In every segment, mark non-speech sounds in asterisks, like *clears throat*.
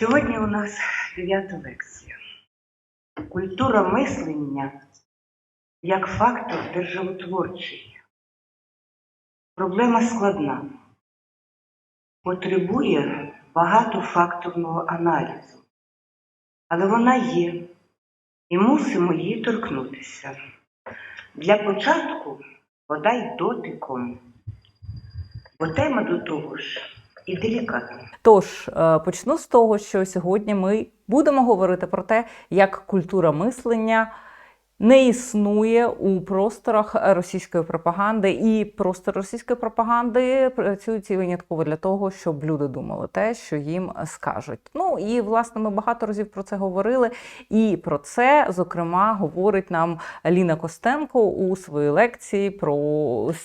Сьогодні у нас дев'ята лекція. Культура мислення як фактор державотворчий. Проблема складна. Потребує багатофакторного аналізу. Але вона є, і мусимо її торкнутися. Для початку подай дотиком, бо тема до того ж і делікатно. Тож е, почну з того, що сьогодні ми будемо говорити про те, як культура мислення не існує у просторах російської пропаганди, і простори російської пропаганди працюють винятково для того, щоб люди думали те, що їм скажуть. Ну і власне ми багато разів про це говорили. І про це, зокрема, говорить нам Ліна Костенко у своїй лекції про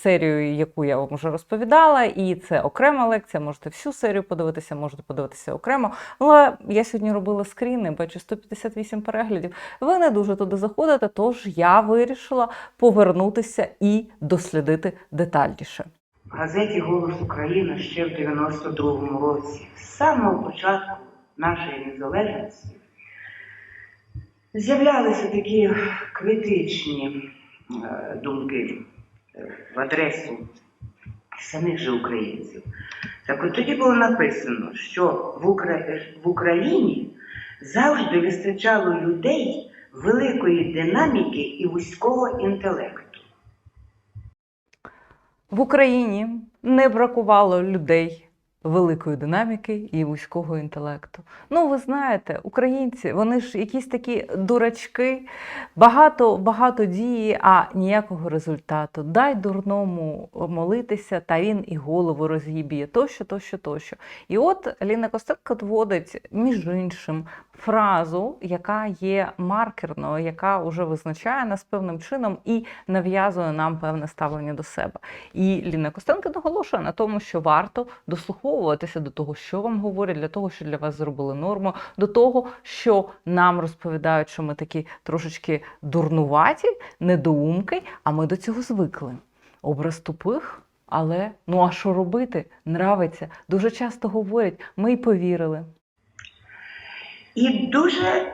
серію, яку я вам вже розповідала. І це окрема лекція. Можете всю серію подивитися, можете подивитися окремо. Але я сьогодні робила скріни, бачу 158 переглядів. Ви не дуже туди заходите, тож я вирішила повернутися і дослідити детальніше. В газеті Голос України ще в 92-му році, з самого початку нашої незалежності, з'являлися такі критичні е, думки е, в адресу самих же українців. Так от тоді було написано, що в Україні завжди вистачало людей великої динаміки і вузького інтелекту. В Україні не бракувало людей великої динаміки і вузького інтелекту. Ну, ви знаєте, українці, вони ж якісь такі дурачки, багато, багато дії, а ніякого результату. Дай дурному молитися, та він і голову роз'їб'є, тощо, тощо, тощо. І от Ліна Костенко вводить, між іншим, фразу, яка є маркерною, яка вже визначає нас певним чином і нав'язує нам певне ставлення до себе. І Ліна Костенко наголошує на тому, що варто дослуховуватися до того, що вам говорять, для того, що для вас зробили норму, до того, що нам розповідають, що ми такі трошечки дурнуваті, недоумки, а ми до цього звикли. Образ тупих. Але ну а що робити? Нравиться. Дуже часто говорять, ми й повірили. І дуже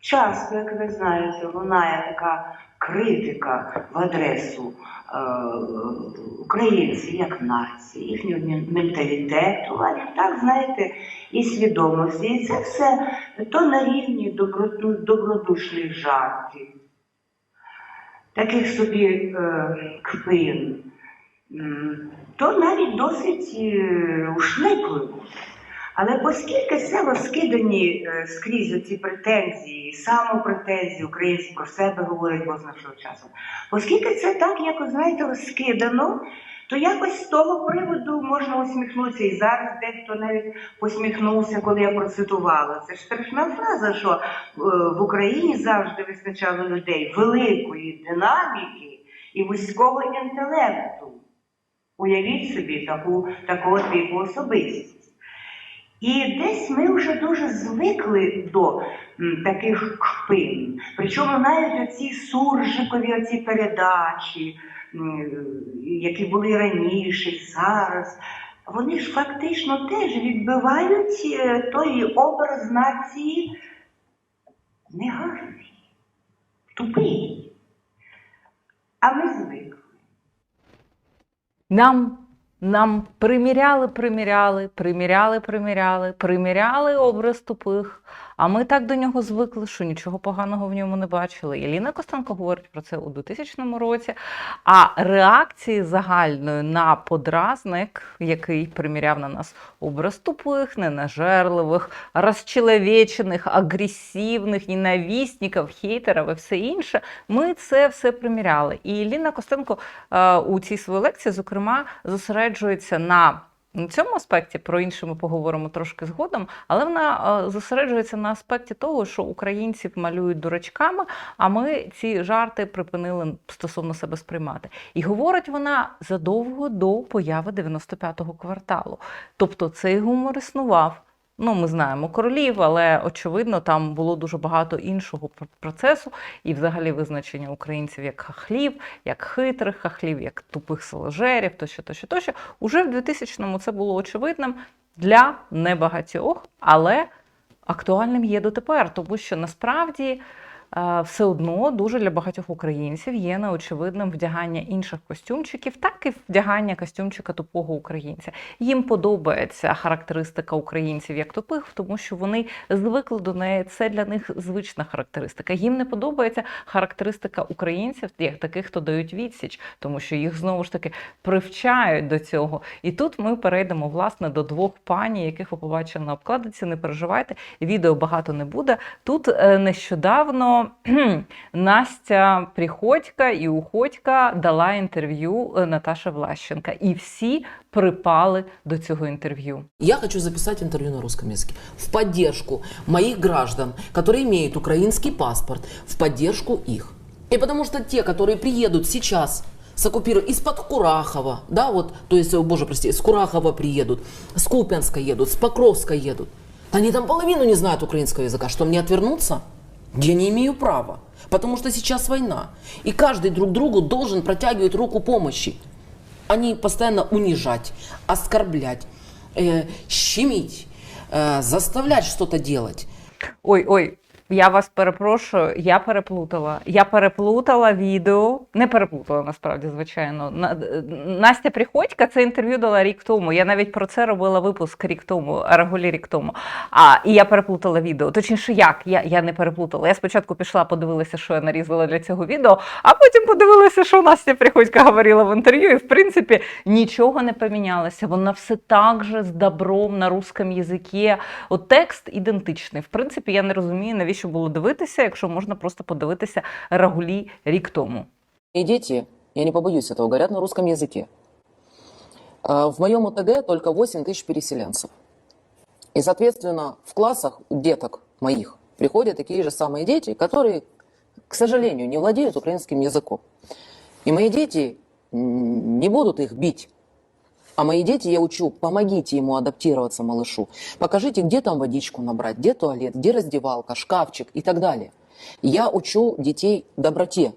часто, як ви знаєте, лунає така критика в адресу е, українців як нації, їхнього менталітету, а так, знаєте, і свідомості. І це все то на рівні доброду- добродушних жартів, таких собі е, кпин, то навіть досить е, ушникливо. Але оскільки це розкидані е, скрізь ці претензії, самопретензії, українці про себе говорять позначного часу, оскільки це так, якось знаєте, розкидано, то якось з того приводу можна усміхнутися. І зараз дехто навіть посміхнувся, коли я процитувала. Це ж страшна фраза, що е, в Україні завжди вистачало людей великої динаміки і вузького інтелекту. Уявіть собі таку, такого типу особистість. І десь ми вже дуже звикли до таких кпин. Причому навіть оці суржикові оці передачі, які були раніше, зараз, вони ж фактично теж відбивають е, той образ нації негарний, тупий. А ми звикли. Нам, нам приміряли, приміряли, приміряли, приміряли, приміряли образ тупих. А ми так до нього звикли, що нічого поганого в ньому не бачили. І Ліна Костенко говорить про це у 2000 році. А реакції загальної на подразник, який приміряв на нас образ тупих, ненажерливих, розчеловечених, агресивних, ненависників, хейтерів і все інше, ми це все приміряли. І Ліна Костенко е, у цій своїй лекції, зокрема, зосереджується на цьому аспекті, про інше ми поговоримо трошки згодом, але вона е, зосереджується на аспекті того, що українців малюють дурачками, а ми ці жарти припинили стосовно себе сприймати. І говорить вона задовго до появи 95-го кварталу. Тобто цей гумор існував. Ну, ми знаємо королів, але очевидно, там було дуже багато іншого процесу і взагалі визначення українців як хахлів, як хитрих хахлів, як тупих соложерів, тощо, тощо, тощо. Уже в 2000-му це було очевидним для небагатьох, але актуальним є дотепер, тому що насправді все одно дуже для багатьох українців є неочевидним вдягання інших костюмчиків, так і вдягання костюмчика тупого українця. Їм подобається характеристика українців як тупих, тому що вони звикли до неї. Це для них звична характеристика. Їм не подобається характеристика українців, як таких, хто дають відсіч, тому що їх знову ж таки привчають до цього. І тут ми перейдемо власне до двох пані, яких ви побачили на обкладинці. Не переживайте, відео багато не буде. Тут е, нещодавно кхм, *clears throat* Настя Приходька і Уходька дала інтерв'ю е, Наташа Влащенка, і всі припали до цього інтерв'ю. Я хочу записать интервью на русском языке в поддержку моих граждан, которые имеют украинский паспорт, в поддержку их. И потому что те, которые приедут сейчас с оккупиру- из-под Курахова, да, вот, то есть, о, боже, прости, с Курахова приедут, с Купянска едут, с Покровска едут. Они там половину не знают украинского языка. Что, мне отвернуться? Я не имею права, потому что сейчас война. И каждый друг другу должен протягивать руку помощи а не постоянно унижать, оскорблять, э, щемить, э, заставлять что-то делать. Ой, ой, я вас перепрошую, я переплутала. Я переплутала відео. Не переплутала насправді, звичайно. Настя Приходька це інтерв'ю дала рік тому. Я навіть про це робила випуск рік тому, регулі рік тому. А і я переплутала відео. Точніше, як? Я, я не переплутала. Я спочатку пішла, подивилася, що я нарізала для цього відео, а потім подивилася, що Настя Приходька говорила в інтерв'ю. І в принципі нічого не помінялося. Вона все так же з добром на русском язикі. От текст ідентичний. В принципі, я не розумію, навіщо було дивитися, якщо можна просто подивитися регулі рік тому. И дети, я не побоюсь этого, говорят на русском языке. Э, В моем ОТГ только 8 тысяч переселенцев. И, соответственно, в классах у деток моих приходят такие же самые дети, которые, к сожалению, не владеют украинским языком. И мои дети м, не будут их бить. а мои дети, я учу, помогите ему адаптироваться, малышу. Покажите, где там водичку набрать, где туалет, где раздевалка, шкафчик и так далее. Я учу детей доброте.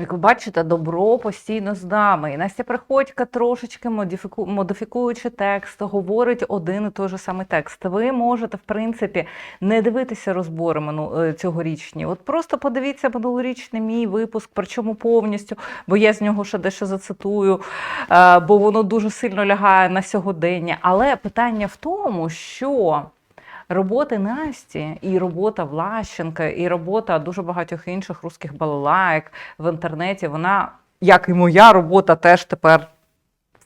Як ви бачите, добро постійно з нами. І Настя Приходька трошечки модифіку... модифікуючи текст, говорить один і той же самий текст. Ви можете, в принципі, не дивитися розбори е, цьогорічні. От просто подивіться минулорічний мій випуск, причому повністю, бо я з нього ще дещо зацитую, е, бо воно дуже сильно лягає на сьогодення. Але питання в тому, що. Роботи Насті і робота Влащенка, і робота дуже багатьох інших русських балалайк в інтернеті, вона, як і моя робота, теж тепер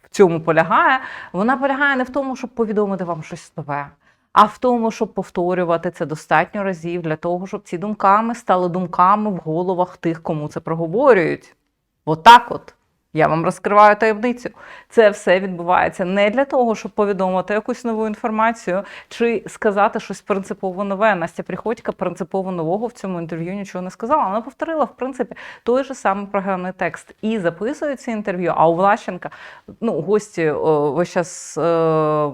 в цьому полягає. Вона полягає не в тому, щоб повідомити вам щось нове, а в тому, щоб повторювати це достатньо разів для того, щоб ці думками стали думками в головах тих, кому це проговорюють. Отак от. Я вам розкриваю таємницю. Це все відбувається не для того, щоб повідомити якусь нову інформацію чи сказати щось принципово нове. Настя Приходька принципово нового в цьому інтерв'ю нічого не сказала. Вона повторила, в принципі, той же самий програмний текст і записує це інтерв'ю. А у Влащенка ну, гості весь час е, е,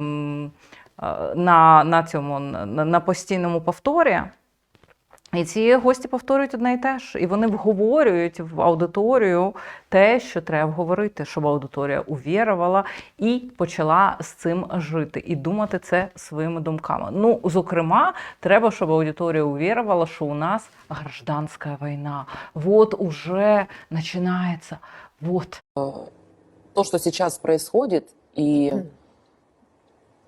на, на цьому на, на постійному повторі. І ці гості повторюють одне і те ж, і вони вговорюють в аудиторію те, що треба говорити, щоб аудиторія увірувала і почала з цим жити і думати це своїми думками. Ну, зокрема, треба, щоб аудиторія увірувала, що у нас гражданська війна. Вот уже починається. Вот. то, что сейчас происходит, и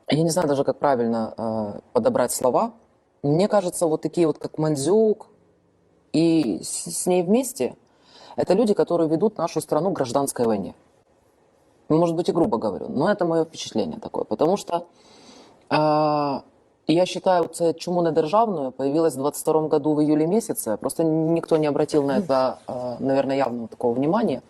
я не знаю даже, как правильно э, подобрать слова. Мне кажется, вот такие вот, как Мандзюк и с, ней вместе, это люди, которые ведут нашу страну к гражданской войне. Ну, Может быть, и грубо говорю, но это мое впечатление такое, потому что э, я считаю, це чому не державною появилась в 22 году в июле месяце. Просто никто не обратил на это, э, наверное, явного такого внимания.